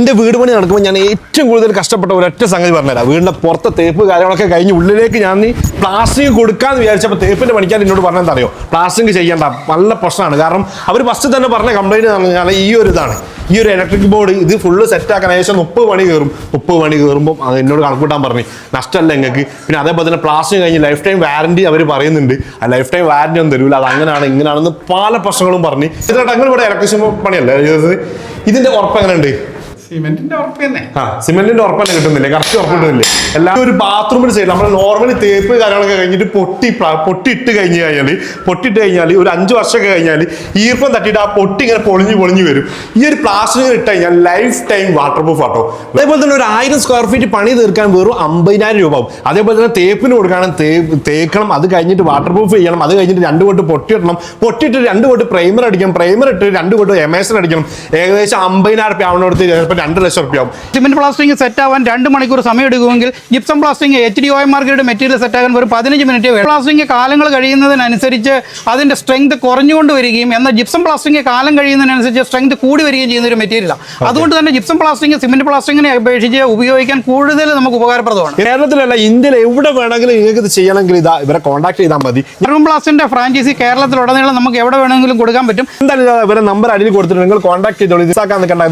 എന്റെ വീട് പണി നടക്കുമ്പോൾ ഞാൻ ഏറ്റവും കൂടുതൽ കഷ്ടപ്പെട്ട ഒരൊറ്റ സംഗതി പറഞ്ഞുതരാം. വീടിന്റെ പുറത്തെ തേപ്പ് കാര്യങ്ങളൊക്കെ കഴിഞ്ഞ് ഉള്ളിലേക്ക് ഞാൻ നീ പ്ലാസ്റ്റിക് കൊടുക്കാമെന്ന് വിചാരിച്ചപ്പോൾ തേപ്പിന്റെ പണിക്കാൻ എന്നോട് പറഞ്ഞാൽ അറിയോ പ്ലാസ്റ്റിക് ചെയ്യേണ്ട നല്ല പ്രശ്നമാണ്. കാരണം അവർ ഫസ്റ്റ് തന്നെ പറഞ്ഞ കംപ്ലൈന്റ് എന്ന് പറഞ്ഞാൽ ഈ ഒരു ഇതാണ്. ഈ ഒരു ഇലക്ട്രിക് ബോർഡ് ഇത് ഫുള്ള് സെറ്റ് ആക്കാൻ ഏകദേശം മുപ്പത് മണി കയറും. മുപ്പത് മണി കയറുമ്പോൾ അത് എന്നോട് കണക്കൂട്ടാൻ പറഞ്ഞു. നഷ്ടമല്ല എങ്ങൾക്ക് പിന്നെ അതേപോലെ തന്നെ പ്ലാസ്റ്റിക് കഴിഞ്ഞ് ലൈഫ് ടൈം വാറണ്ടി അവർ പറയുന്നുണ്ട്. ആ ലൈഫ് ടൈം വാറണ്ടി ഒന്നും തരൂല. അത് അങ്ങനെയാണ് ഇങ്ങനെയാണെന്ന് പല പ്രശ്നങ്ങളും പറഞ്ഞ്. ഇതിനായിട്ട് അങ്ങനെ ഇവിടെ ഇലക്ട്രീഷ്യൻ പണിയല്ല? ഇതിന്റെ ഉറപ്പ് എങ്ങനെയുണ്ട്? സിമെന്റിന്റെ ഉറപ്പ് തന്നെ. ആ സിമെന്റിന്റെ ഉറപ്പന്നെ കിട്ടുന്നില്ലേ? കറക്റ്റ് ഉറപ്പ് കിട്ടുന്നില്ലേ? എല്ലാം ഒരു ബാത്റൂമിന് സൈഡ് നമ്മൾ നോർമലി തേപ്പ് കാര്യങ്ങളൊക്കെ കഴിഞ്ഞിട്ട് പൊട്ടി പൊട്ടിയിട്ട് കഴിഞ്ഞ് കഴിഞ്ഞാൽ പൊട്ടിയിട്ട് കഴിഞ്ഞാൽ ഒരു അഞ്ച് വർഷമൊക്കെ കഴിഞ്ഞാൽ ഈർപ്പം തട്ടിയിട്ട് ആ പൊട്ടി ഇങ്ങനെ പൊളിഞ്ഞ് പൊളിഞ്ഞ് വരും. ഈ ഒരു പ്ലാസ്റ്റിക് ഇട്ട് കഴിഞ്ഞാൽ ലൈഫ് ടൈം വാട്ടർ പ്രൂഫ് ആട്ടോ. അതേപോലെ തന്നെ ഒരു ആയിരം സ്ക്വയർ ഫീറ്റ് പണി തീർക്കാൻ വെറും അമ്പതിനായിരം രൂപ ആവും. അതേപോലെ തന്നെ തേപ്പിന് കൊടുക്കണം തേക്കണം അത് കഴിഞ്ഞിട്ട് വാട്ടർ പ്രൂഫ് ചെയ്യണം അത് കഴിഞ്ഞിട്ട് രണ്ട് കൊട്ട് പൊട്ടിയിടണം പൊട്ടിയിട്ട് രണ്ട് കൊട്ട് പ്രൈമർ അടിക്കണം. പ്രൈമർ ഇട്ട് രണ്ട് കൊട്ട് എമേസൺ അടിക്കണം. ഏകദേശം അമ്പതിനായിരം റുപ്യ ആവുന്നിടത്ത് ചിലപ്പോൾ രണ്ട് ലക്ഷം രൂപ ആവും. സിമെന്റ് പ്ലാസ്റ്റിംഗ് സെറ്റ് ആവാൻ രണ്ട് മണിക്കൂർ സമയം എടുക്കുമെങ്കിൽ gypsum plastering H D O M market material സെറ്റാകാൻ ഒരു പതിനഞ്ച് മിനിറ്റ് വേണം പ്ലാസ്റ്റിംഗ് കാലങ്ങൾ കഴിയുന്നതിനനുസരിച്ച് അതിന്റെ സ്ട്രെങ്ത് കുറഞ്ഞുകൊണ്ട് വരികയും എന്നാൽ ജിപ്സം പ്ലാസ്റ്റിംഗ് കാലം കഴിയുന്നതിനനുസരിച്ച് സ്ട്രെങ്ത് കൂടി വരികയും ചെയ്യുന്ന ഒരു മെറ്റീരിയലാണ് അതുകൊണ്ട് തന്നെ ജിപ്സം പ്ലാസ്റ്റിംഗ് സിമെന്റ് പ്ലാസ്റ്റിങ്ങിനെ അപേക്ഷിച്ച് ഉപയോഗിക്കാൻ കൂടുതൽ നമുക്ക് ഉപകാരപ്രദമാണ്. കേരളത്തിലല്ല ഇന്ത്യയിൽ എവിടെ വേണമെങ്കിലും നിങ്ങൾക്ക് ഇത് ചെയ്യണമെങ്കിൽ ഇതാ ഇവരെ കോൺടാക്ട് ചെയ്താൽ മതി. ജിപ്സം പ്ലാസ്റ്റിന്റെ ഫ്രാഞ്ചൈസി കേരളത്തിലുടനീളം നമുക്ക് എവിടെ വേണമെങ്കിലും കൊടുക്കാൻ പറ്റും. എന്തായാലും ഇവരെ നമ്പർ അടിയിൽ കൊടുത്തിട്ട് നിങ്ങൾ കോൺടാക്ട് ചെയ്തോളൂ. ഇതാക്കാൻ നിൽക്കണ്ട.